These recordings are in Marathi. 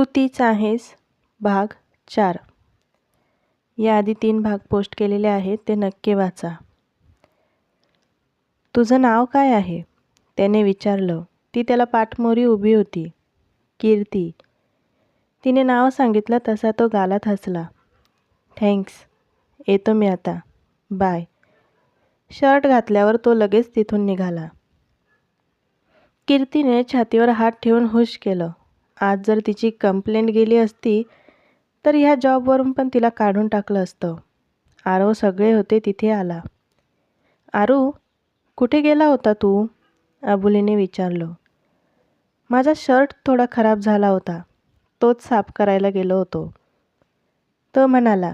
तू तीच आहेस? भाग चार. याआधी तीन भाग पोस्ट केलेले आहेत ते नक्की वाचा. तुझं नाव काय आहे? त्याने विचारलं. ती त्याला पाठमोरी उभी होती. कीर्ती. तिने नाव सांगितलं तसा तो गालात हसला. थँक्स. येतो मी आता. बाय. शर्ट घातल्यावर तो लगेच तिथून निघाला. कीर्तीने छातीवर हात ठेवून हुश केलं. आज जर तिची कंप्लेंट गेली असती तर ह्या जॉबवरून पण तिला काढून टाकलं असतं. आरो सगळे होते तिथे आला. आरू कुठे गेला होता तू? अबुलीने विचारलं. माझा शर्ट थोडा खराब झाला होता. तोच साफ करायला गेलो होतो. तो म्हणाला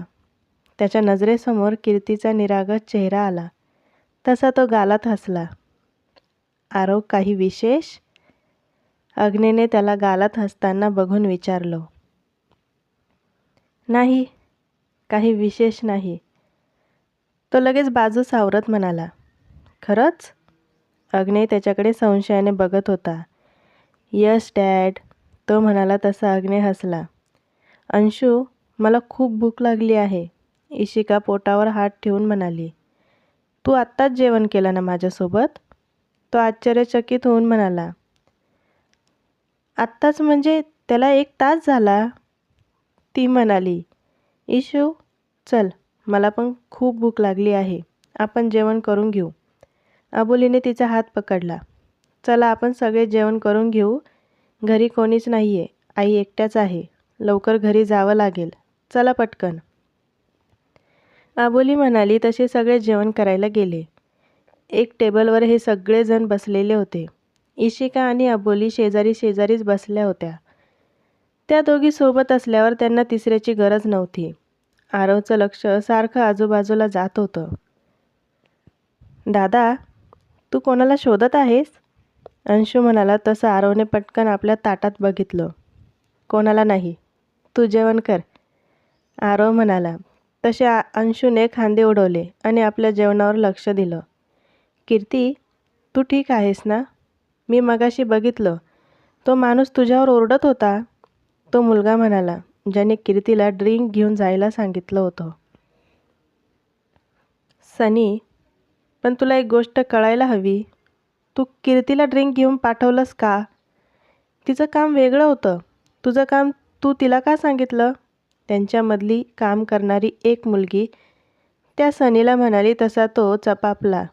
त्याच्या नजरेसमोर कीर्तीचा निरागस चेहरा आला. तसा तो गालात हसला. आरो काही विशेष? अग्नेने त्याला गालात हसताना बघून विचारलं नाही काही विशेष नाही. तो लगेच बाजू सावरत म्हणाला खरंच? अग्ने त्याच्याकडे संशयाने बघत होता. यस डॅड तो म्हणाला तसा अग्ने हसला. अंशू मला खूप भूक लागली आहे इशिका पोटावर हात ठेवून म्हणाली. तू आत्ताच जेवण केलं ना माझ्यासोबत? तो आश्चर्यचकित होऊन म्हणाला आत्ताच म्हणजे त्याला एक तास झाला. ती म्हणाली इशू चल मला पण खूप भूक लागली आहे. आपण जेवण करून घेऊ. अबोलीने तिचा हात पकडला. चला आपण सगळे जेवण करून घेऊ. घरी कोणीच नाही आहे आई एकट्याच आहे. लवकर घरी जावं लागेल. चला पटकन. आबोली म्हणाली तसे सगळे जेवण करायला गेले. एक टेबलवर हे सगळेजण बसलेले होते. इशिका आणि अबोली शेजारी शेजारीच बसल्या होत्या. त्या दोघी सोबत असल्यावर त्यांना तिसऱ्याची गरज नव्हती. आरवचं लक्ष सारखं आजूबाजूला जात होतं. दादा तू कोणाला शोधत आहेस? अंशू म्हणाला तसं आरवने पटकन आपल्या ताटात बघितलं. कोणाला नाही. तू जेवण कर. आरव म्हणाला. तसे अंशूने खांदे उडवले आणि आपल्या जेवणावर लक्ष दिलं. कीर्ती तू ठीक आहेस ना? मी मगाशी बघितलं. तो माणूस तुझ्यावर ओरडत होता. तो मुलगा म्हणाला ज्याने कीर्तीला ड्रिंक घेऊन जायला सांगितलं होतं. सनी पण तुला एक गोष्ट कळायला हवी. तू कीर्तीला ड्रिंक घेऊन पाठवलंस का? तिचं काम वेगळं होतं. तुझं काम तू तिला का सांगितलं? त्यांच्यामधली काम करणारी एक मुलगी त्या सनीला म्हणाली तसा तो चपापला.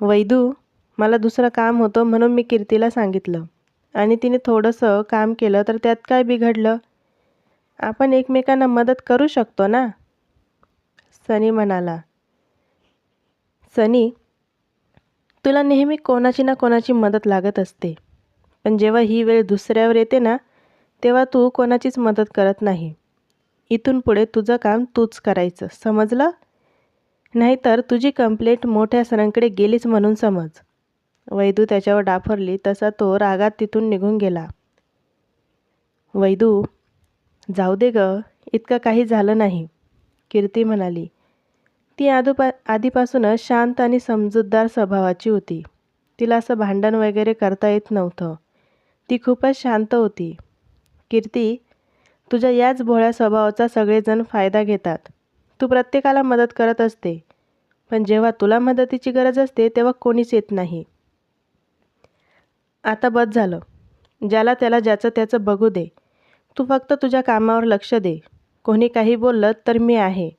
वैदू मला दुसरं काम होतं म्हणून मी कीर्तीला सांगितलं. आणि तिने थोडंसं काम केलं तर त्यात काय बिघडलं? आपण एकमेकांना मदत करू शकतो ना? सनी म्हणाला. सनी तुला नेहमी कोणाची ना कोणाची मदत लागत असते. पण जेव्हा ही वेळ दुसऱ्यावर येते ना तेव्हा तू कोणाचीच मदत करत नाही. इथून पुढे तुझं काम तूच करायचं. समजलं? नाहीतर तुझी कंप्लेंट मोठ्या सरांकडे गेलीच म्हणून समज. वैदू त्याच्यावर डाफरली तसा तो रागात तिथून निघून गेला. वैदू जाऊ दे ग इतकं काही झालं नाही कीर्ती म्हणाली. ती आदूपा आधीपासूनच शांत आणि समजूतदार स्वभावाची होती. तिला असं भांडण वगैरे करता येत नव्हतं. ती खूपच शांत होती. कीर्ती तुझ्या याच भोळ्या स्वभावाचा सगळेजण फायदा घेतात. तू प्रत्येकाला मदत करत असते. पण जेव्हा तुला मदतीची गरज असते तेव्हा कोणीच येत नाही. आता बस झालं. ज्याला त्याला ज्याचं त्याचं बघू दे. तू फक्त तुझ्या कामावर लक्ष दे. कोणी काही बोललं तर मी आहे.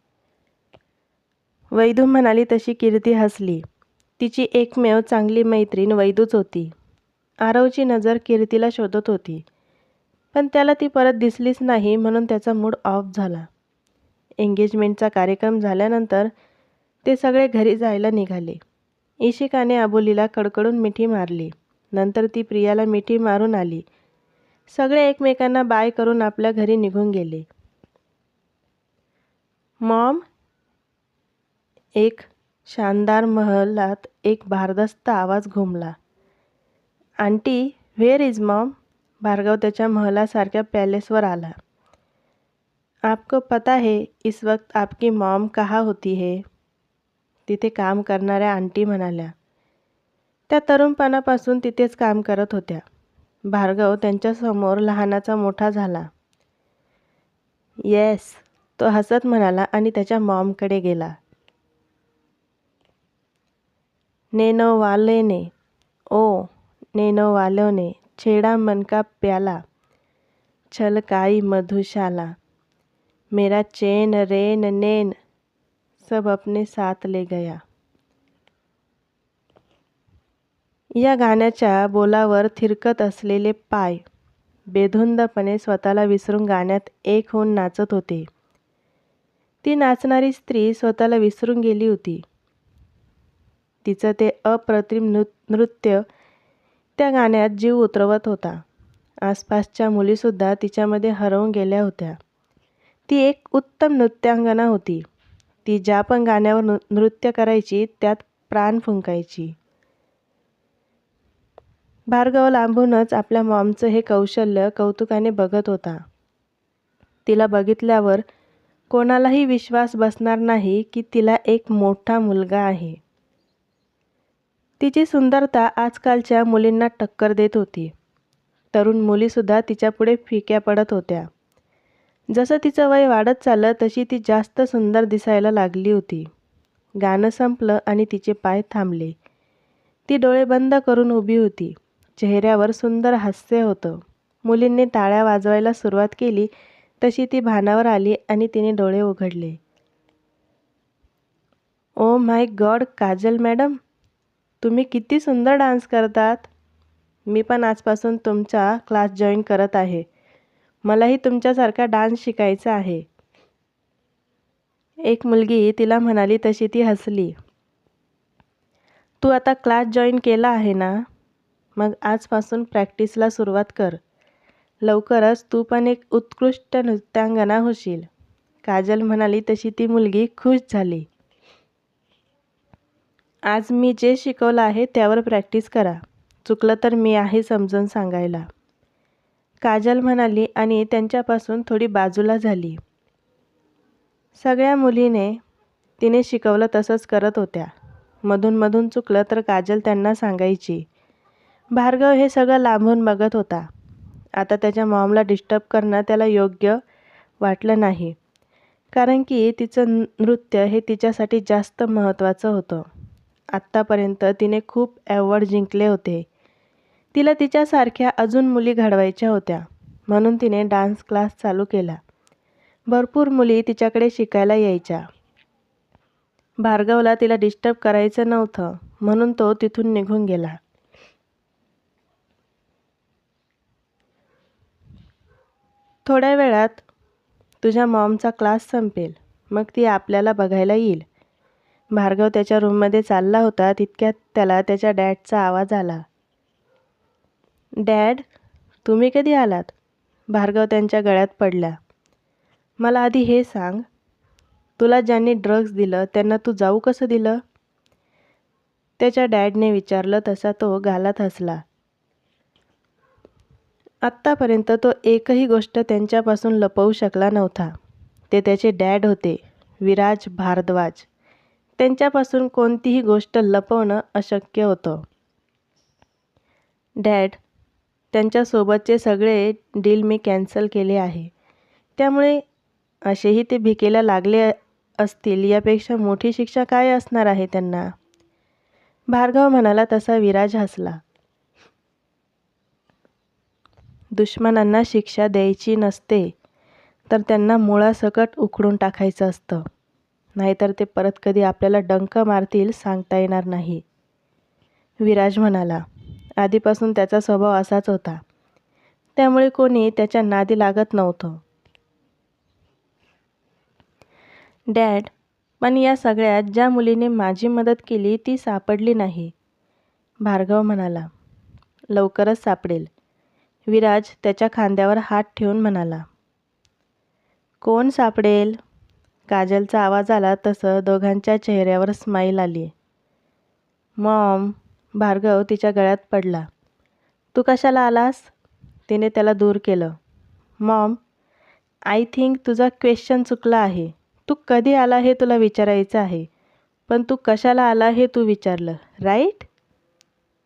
वैदू म्हणाली तशी कीर्ती हसली. तिची एकमेव चांगली मैत्रीण वैदूच होती. आरवची नजर कीर्तीला शोधत होती. पण त्याला ती परत दिसलीच नाही म्हणून त्याचा मूड ऑफ झाला. एंगेजमेंटचा कार्यक्रम झाल्यानंतर ते सगळे घरी जायला निघाले. इशिकाने आबोलीला कडकडून मिठी मारली. नंतर ती प्रियाला मिठी मारून आली. सगळे एकमेकांना बाय करून आपल्या घरी निघून गेले. मॉम एक शानदार महलात एक भारदस्त आवाज घुमला. Aunty where is mom Bhargav त्याच्या महलासारख्या पॅलेसवर आला. आपको पता है इस वक्त आपकी मॉम कहा होती है? तिथे काम करणाऱ्या आंटी म्हणाल्या. त्या तरुणपणापासून तिथेच काम करत होत्या. भार्गव त्यांच्यासमोर लहानाचा मोठा झाला. येस तो हसत म्हणाला आणि त्याच्या मॉमकडे गेला. नेनो वालेने ओ नेनो वालोने छेड़ा मन का प्याला छलकाई मधुशाला मेरा चेन रेन नेन सब अपने साथ ले गया। या गाण्याच्या बोलावर थिरकत असलेले पाय बेधुंदपणे स्वतःला विसरून गाण्यात एक होऊन नाचत होते. ती नाचणारी स्त्री स्वतःला विसरून गेली होती. तिचं ते अप्रतिम नृ नृत्य त्या गाण्यात जीव उतरवत होता. आसपासच्या मुलीसुद्धा तिच्यामध्ये हरवून गेल्या होत्या. ती एक उत्तम नृत्यांगना होती. ती ज्या पण गाण्यावर नृ नृत्य करायची त्यात प्राण फुंकायची. भार्गव लांबूनच आपल्या मॉमचं हे कौशल्य कौतुकाने बघत होता. तिला बघितल्यावर कोणालाही विश्वास बसणार नाही की तिला एक मोठा मुलगा आहे. तिची सुंदरता आजकालच्या मुलींना टक्कर देत होती. तरुण मुलीसुद्धा तिच्यापुढे फिक्या पडत होत्या. जसं तिचं वय वाढत चाललं तशी ती जास्त सुंदर दिसायला लागली होती. गाणं संपलं आणि तिचे पाय थांबले. ती डोळे बंद करून उभी होती. चेहऱ्यावर सुंदर हास्य होतं. मुलींनी टाळ्या वाजवायला सुरुवात केली तशी ती भानावर आली आणि तिने डोळे उघडले. Oh my god Kajal madam तुम्ही किती सुंदर डान्स करतात. मी पण आजपासून तुमचा क्लास जॉईन करत आहे. मलाही तुमच्यासारखा डान्स शिकायचा आहे. एक मुलगी तिला म्हणाली तशी ती हसली. तू आता क्लास जॉईन केला आहे ना? मग आजपासून प्रॅक्टिसला सुरुवात कर. लवकरच तू पण एक उत्कृष्ट नृत्यांगना होशील. काजल म्हणाली तशी ती मुलगी खुश झाली. आज मी जे शिकवलं आहे त्यावर प्रॅक्टिस करा. चुकलं तर मी आहे समजून सांगायला. काजल म्हणाली आणि त्यांच्यापासून थोडी बाजूला झाली. सगळ्या मुलीने तिने शिकवलं तसंच करत होत्या. मधून मधून चुकलं तर काजल त्यांना सांगायची. भार्गव हे सगळं लांबून बघत होता. आता त्याच्या मॉमला डिस्टर्ब करणं त्याला योग्य वाटलं नाही. कारण की तिचं नृत्य हे तिच्यासाठी जास्त महत्त्वाचं होतं. आत्तापर्यंत तिने खूप ॲवॉर्ड जिंकले होते. तिला तिच्यासारख्या अजून मुली घडवायच्या होत्या. म्हणून तिने डान्स क्लास चालू केला. भरपूर मुली तिच्याकडे शिकायला यायच्या. भार्गवला तिला डिस्टर्ब करायचं नव्हतं. म्हणून तो तिथून निघून गेला. थोड्या वेळात तुझ्या मॉमचा क्लास संपेल. मग ती आपल्याला बघायला येईल. भार्गव त्याच्या रूममध्ये चालला होता. तितक्यात त्याला त्याच्या डॅडचा आवाज आला. डॅड तुम्ही कधी आलात? भार्गव त्यांच्या गळ्यात पडल्या मला आधी हे सांग. तुला ज्यांनी ड्रग्ज दिलं त्यांना तू जाऊ कसं दिलं? त्याच्या डॅडने विचारलं. तसा तो गालात हसला. आत्तापर्यंत तो एकही गोष्ट त्यांच्यापासून लपवू शकला नव्हता. ते त्याचे डॅड होते विराज भारद्वाज. त्यांच्यापासून कोणतीही गोष्ट लपवणं अशक्य होतं. डॅड त्यांच्यासोबतचे सगळे डील मी कॅन्सल केले आहे. त्यामुळे असेही ते भिकेला लागले असतील यापेक्षा मोठी शिक्षा काय असणार आहे त्यांना? भार्गव म्हणाला तसा विराज हसला. दुश्मनांना शिक्षा द्यायची नसते तर त्यांना मुळासकट उखडून टाकायचं असतं. नाहीतर ते परत कधी आपल्याला डंक मारतील सांगता येणार नाही. विराज म्हणाला आधीपासून त्याचा स्वभाव असाच होता. त्यामुळे कोणी त्याच्या नादी लागत नव्हतं. डॅड पण या सगळ्यात ज्या मुलीने माझी मदत केली ती सापडली नाही. भार्गव म्हणाला लवकरच सापडेल. विराज त्याच्या खांद्यावर हात ठेवून म्हणाला कोण सापडेल? काजलचा आवाज आला तसं दोघांच्या चेहऱ्यावर स्माईल आली मॉम भार्गव तिच्या गळ्यात पडला तू कशाला आलास? तिने त्याला दूर केलं मॉम आय थिंक तुझा क्वेश्चन चुकला आहे. तू कधी आला हे तुला विचारायचं आहे पण तू कशाला आला हे तू विचारलं राईट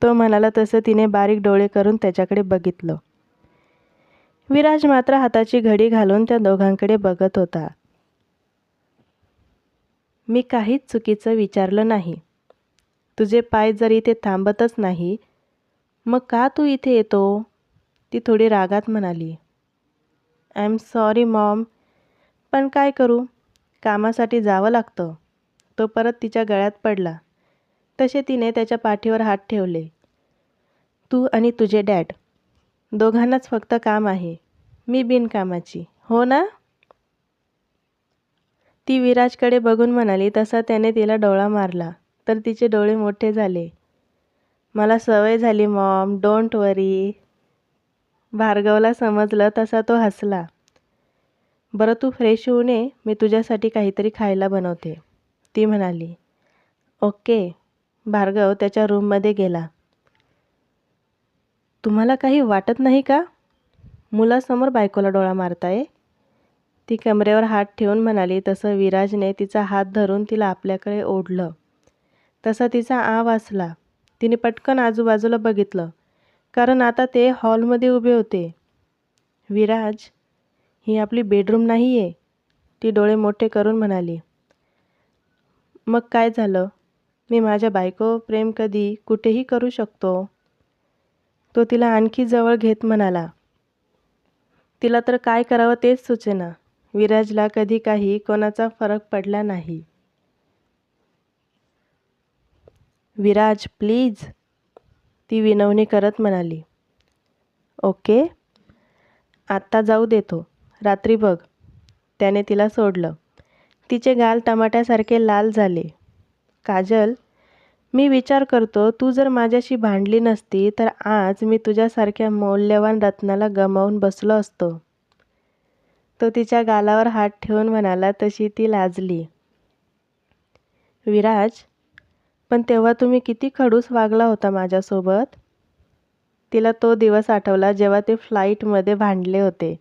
तो म्हणाला तसं तिने बारीक डोळे करून त्याच्याकडे बघितलं. विराज मात्र हाताची घडी घालून त्या दोघांकडे बघत होता. मी काहीच चुकीचं विचारलं नाही. तुझे पाय जर इथे थांबतच नाही मग का तू इथे येतो? ती थोडी रागात म्हणाली. आय एम सॉरी मॉम पण काय करू? कामासाठी जावं लागतं. तो परत तिच्या गळ्यात पडला. तसे तिने त्याच्या पाठीवर हात ठेवले. तू आणि तुझे डॅड. दोघांनाच फक्त काम आहे. मी बिनकामाची. हो ना? ती विराजकडे बघून म्हणाली तसा त्याने तिला डोळा मारला तर तिचे डोळे मोठे झाले. मला सवय झाली मॉम डोंट वरी. भार्गवला समजलं तसा तो हसला. बरं तू फ्रेश होऊ नये मी तुझ्यासाठी काहीतरी खायला बनवते. ती म्हणाली. ओके. भार्गव त्याच्या रूममध्ये गेला. तुम्हाला काही वाटत नाही का? मुलासमोर बायकोला डोळा मारताय. ती कमरेवर हात ठेवून म्हणाली तसं विराजने तिचा हात धरून तिला आपल्याकडे ओढलं. तसा तिचा आ वाचला. तिने पटकन आजूबाजूला बघितलं. कारण आता ते हॉलमध्ये उभे होते. विराज ही आपली बेडरूम नाही आहे ती डोळे मोठे करून म्हणाली मग काय झालं? मी माझ्या बायको प्रेम कधी कुठेही करू शकतो तो तिला आणखी जवळ घेत म्हणाला तिला तर काय करावं तेच सुचेना. विराजला कधी काही कोणाचा फरक पडला नाही. विराज प्लीज. ती विनवणी करत म्हणाली. ओके. आत्ता जाऊ देतो रात्री बघ. त्याने तिला सोडलं. तिचे गाल टमाट्यासारखे लाल झाले. काजल मी विचार करतो तू जर माझ्याशी भांडली नसती तर आज मी तुझ्यासारख्या मौल्यवान रत्नाला गमावून बसलो असतो. तो तिच्या गालावर हात ठेवून म्हणाला तशी ती लाजली. विराज पण तेव्हा तुम्ही किती खडूस वागला होता माझ्यासोबत? तिला तो दिवस आठवला जेव्हा ते फ्लाईटमध्ये भांडले होते.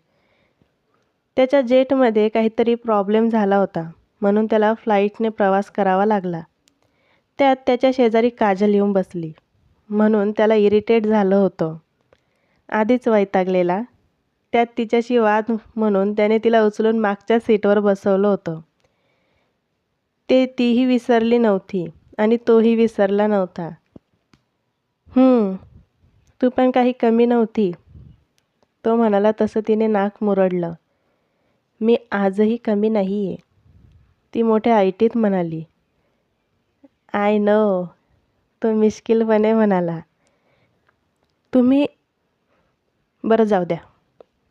त्याच्या जेटमध्ये काहीतरी प्रॉब्लेम झाला होता म्हणून त्याला फ्लाईटने प्रवास करावा लागला. त्यात त्याच्या शेजारी काजल येऊन बसली. म्हणून त्याला इरिटेट झालं होतं. आधीच वैतागलेला. त्यात तिच्याशी वाद म्हणून त्याने तिला उचलून मागच्या सीटवर बसवलं होतं. ते तीही विसरली नव्हती आणि तोही विसरला नव्हता. तू पण काही कमी नव्हती. तो म्हणाला तसं तिने नाक मुरडलं. मी आजही कमी नाही आहे ती मोठ्या आयटीत म्हणाली. I know. तो मिश्किलपणे म्हणाला तुम्ही बरं जाऊ द्या.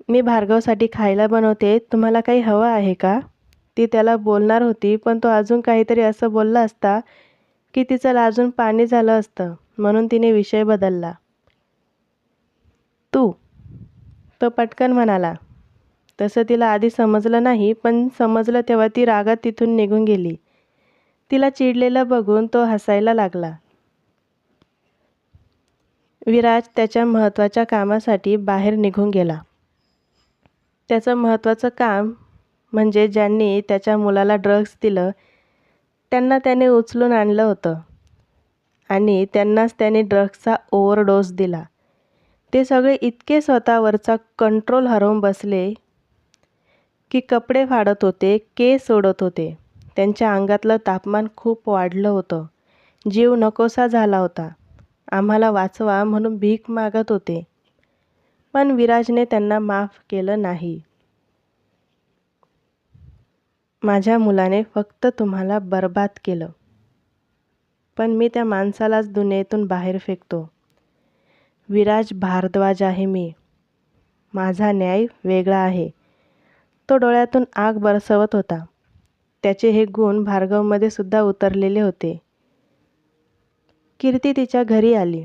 मी भार्गवसाठी खायला बनवते. तुम्हाला काही हवं आहे का? ती त्याला बोलणार होती पण तो अजून काहीतरी असं बोलला असता की तिचं अजून पाणी झालं असतं. म्हणून तिने विषय बदलला. तू तो पटकन म्हणाला तसं तिला आधी समजलं नाही पण समजलं तेव्हा ती रागात तिथून निघून गेली. तिला चिडलेलं बघून तो हसायला लागला. विराज त्याच्या महत्त्वाच्या कामासाठी बाहेर निघून गेला. त्याचं महत्त्वाचं काम म्हणजे ज्यांनी त्याच्या मुलाला ड्रग्ज दिलं त्यांना त्याने उचलून आणलं होतं. आणि त्यांनाच त्याने ड्रग्जचा ओव्हरडोस दिला. ते सगळे इतके स्वतःवरचा कंट्रोल हरवून बसले की कपडे फाडत होते केस सोडत होते. त्यांच्या अंगातलं तापमान खूप वाढलं होतं. जीव नकोसा झाला होता. आम्हाला वाचवा म्हणून भीक मागत होते. पण विराजने त्यांना माफ केलं नाही. माझ्या मुलाने फक्त तुम्हाला बर्बाद केलं. पण मी त्या माणसालाच दुनियेतून बाहेर फेकतो. विराज भारद्वाज आहे मी. माझा न्याय वेगळा आहे. तो डोळ्यातून आग बरसवत होता. त्याचे हे गुण भार्गवमध्ये सुद्धा उतरलेले होते. कीर्ती तिच्या घरी आली.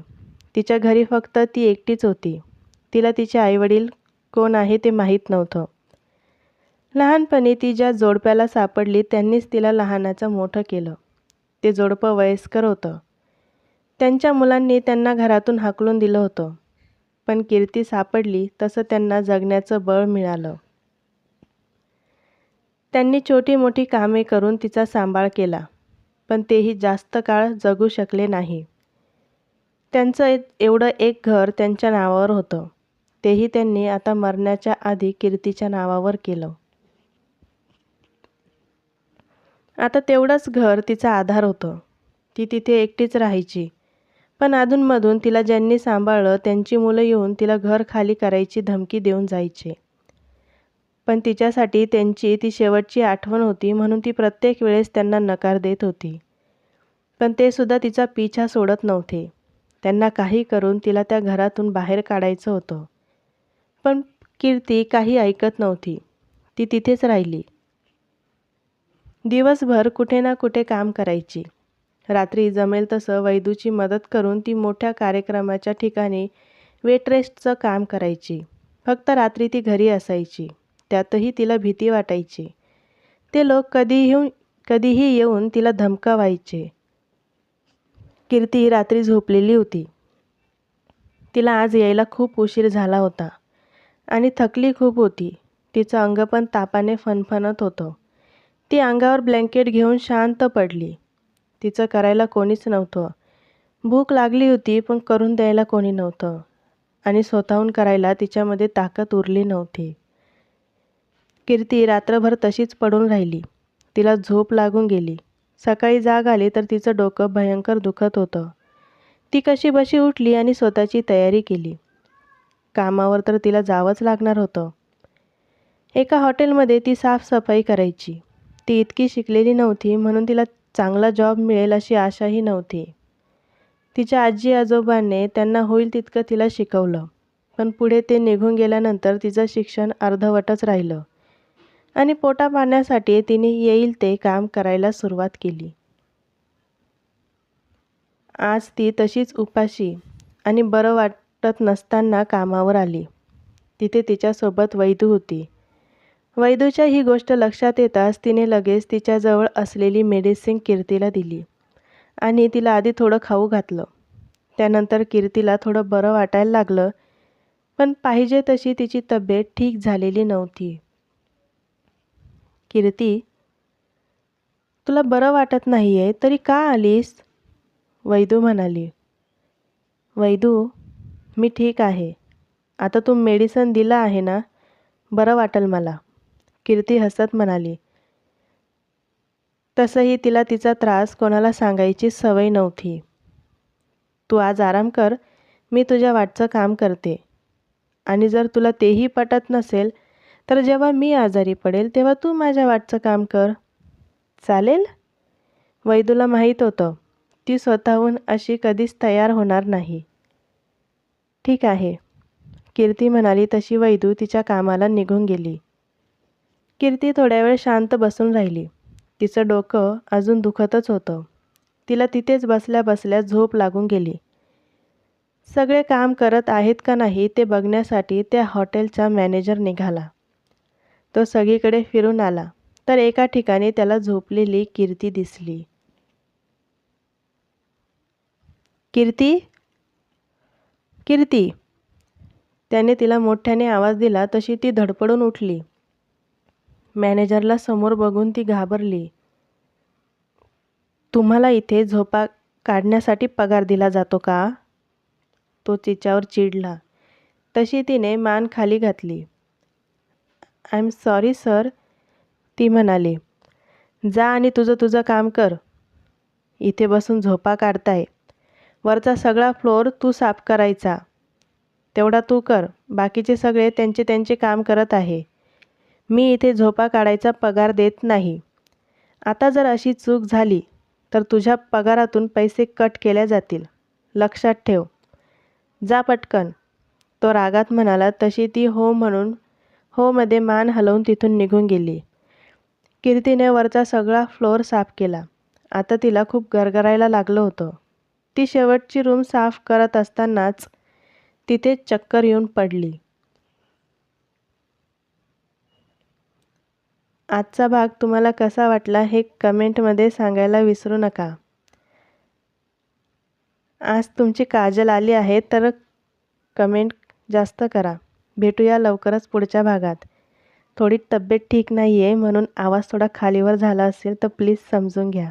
तिच्या घरी फक्त ती एकटीच होती. तिला तिचे आईवडील कोण आहे ते माहीत नव्हतं. लहानपणी ती ज्या जोडप्याला सापडली त्यांनीच तिला लहानाचं मोठं केलं. ते जोडपं वयस्कर होतं. त्यांच्या मुलांनी त्यांना घरातून हाकलून दिलं होतं. पण कीर्ती सापडली तसं त्यांना जगण्याचं बळ मिळालं. त्यांनी छोटी मोठी कामे करून तिचा सांभाळ केला पण तेही जास्त काळ जगू शकले नाही. त्यांचं एवढं एक घर त्यांच्या नावावर होतं. तेही त्यांनी आता मरण्याच्या आधी कीर्तीच्या नावावर केलं. आता तेवढंच घर तिचा आधार होतं. ती तिथे एकटीच राहायची. पण अधूनमधून तिला ज्यांनी सांभाळलं त्यांची मुलं येऊन तिला घर खाली करायची धमकी देऊन जायचे. पण तिच्यासाठी त्यांची ती शेवटची आठवण होती म्हणून ती प्रत्येक वेळेस त्यांना नकार देत होती. पण ते सुद्धा तिचा पिछा सोडत नव्हते. त्यांना काही करून तिला त्या घरातून बाहेर काढायचं होतं. पण कीर्ती काही ऐकत नव्हती. ती तिथेच राहिली. दिवसभर कुठे ना कुठे काम करायची. रात्री जमेल तसं वैदूची मदत करून ती मोठ्या कार्यक्रमाच्या ठिकाणी वेटरेस्टचं काम करायची. फक्त रात्री ती घरी असायची. त्यातही तिला भीती वाटायची. ते लोक कधीही येऊन कधीही येऊन तिला धमकावायचे. कीर्ती रात्री झोपलेली होती. तिला आज यायला खूप उशीर झाला होता आणि थकली खूप होती. तिचं अंग पण तापाने फणफणत होतं. ती अंगावर ब्लँकेट घेऊन शांत पडली. तिचं करायला कोणीच नव्हतं. भूक लागली होती पण करून द्यायला कोणी नव्हतं आणि स्वतःहून करायला तिच्यामध्ये ताकद उरली नव्हती. कीर्ती रात्रभर तशीच पडून राहिली. तिला झोप लागून गेली. सकाळी जाग आली तर तिचं डोकं भयंकर दुखत होतं. ती कशी बशी उठली आणि स्वतःची तयारी केली. कामावर तर तिला जावंच लागणार होतं. एका हॉटेलमध्ये ती साफसफाई करायची. ती इतकी शिकलेली नव्हती म्हणून तिला चांगला जॉब मिळेल अशी आशाही नव्हती. तिच्या आजी आजोबांनी त्यांना होईल तितकं तिला शिकवलं. पण पुढे ते निघून गेल्यानंतर तिचं शिक्षण अर्धवटच राहिलं. आणि पोटापाण्यासाठी तिने येईल ते काम करायला सुरुवात केली. आज ती तशीच उपाशी आणि बरं वाटत नसताना कामावर आली. तिथे तिच्यासोबत वैदू होती. वैदूच्या ही गोष्ट लक्षात येताच तिने लगेच तिच्याजवळ असलेली मेडिसिन कीर्तीला दिली आणि तिला आधी थोडं खाऊ घातलं. त्यानंतर कीर्तीला थोडं बरं वाटायला लागलं पण पाहिजे तशी तिची तब्येत ठीक झालेली नव्हती. कीर्ती तुला बरं वाटत नाही आहे तरी का आलीस? वैदू म्हणाली वैदू मी ठीक आहे. आता तू मेडिसन दिलं आहे ना? बरं वाटेल मला. कीर्ती हसत म्हणाली तसंही तिला तिचा त्रास कोणाला सांगायची सवय नव्हती. तू आज आराम कर मी तुझ्या वाटचं काम करते. आणि जर तुला तेही पटत नसेल तर जेव्हा मी आजारी पडेल तेव्हा तू माझ्या वाटचं काम कर. चालेल? वैदूला माहीत होतं. ती स्वतःहून अशी कधीच तयार होणार नाही. ठीक आहे. कीर्ती म्हणाली तशी वैदू तिच्या कामाला निघून गेली. कीर्ती थोड्या वेळ शांत बसून राहिली. तिचं डोकं अजून दुखतच होतं. तिला तिथेच बसल्या बसल्या झोप लागून गेली. सगळे काम करत आहेत का नाही ते बघण्यासाठी त्या हॉटेलचा मॅनेजर निघाला. तो सगळीकडे फिरून आला. तर एका ठिकाणी त्याला झोपलेली कीर्ती दिसली. कीर्ती? कीर्ती? त्याने तिला मोठ्याने आवाज दिला तशी ती धडपडून उठली. मॅनेजरला समोर बघून ती घाबरली. तुम्हाला इथे झोपा काढण्यासाठी पगार दिला जातो का? तो तिच्यावर चिडला. तशी तिने मान खाली घातली. आय एम सॉरी सर ती म्हणाली जा आणि तुझं तुझं काम कर. इथे बसून झोपा काढताय. वरचा सगळा फ्लोअर तू साफ करायचा. तेवढा तू कर. बाकीचे सगळे त्यांचे त्यांचे काम करत आहे. मी इथे झोपा काढायचा पगार देत नाही. आता जर अशी चूक झाली तर तुझ्या पगारातून पैसे कट केल्या जातील. लक्षात ठेव. जा पटकन. तो रागात म्हणाला तशी ती हो म्हणून हो मध्ये मान हलवून तिथून निघून गेली. कीर्तीने वरचा सगळा फ्लोअर साफ केला. आता तिला खूप गरगरायला लागलं होतं. ती शेवटची रूम साफ करत असतानाच तिथे चक्कर येऊन पडली. आजचा भाग तुम्हाला कसा वाटला हे कमेंटमध्ये सांगायला विसरू नका. आज तुमची काजल आली आहे तर कमेंट जास्त करा. भेटूया लवकरच पुढच्या भागात. थोडी तब्येत ठीक नाही आहे म्हणून आवाज थोडा खालीवर झाला असेल तर प्लीज समजून घ्या.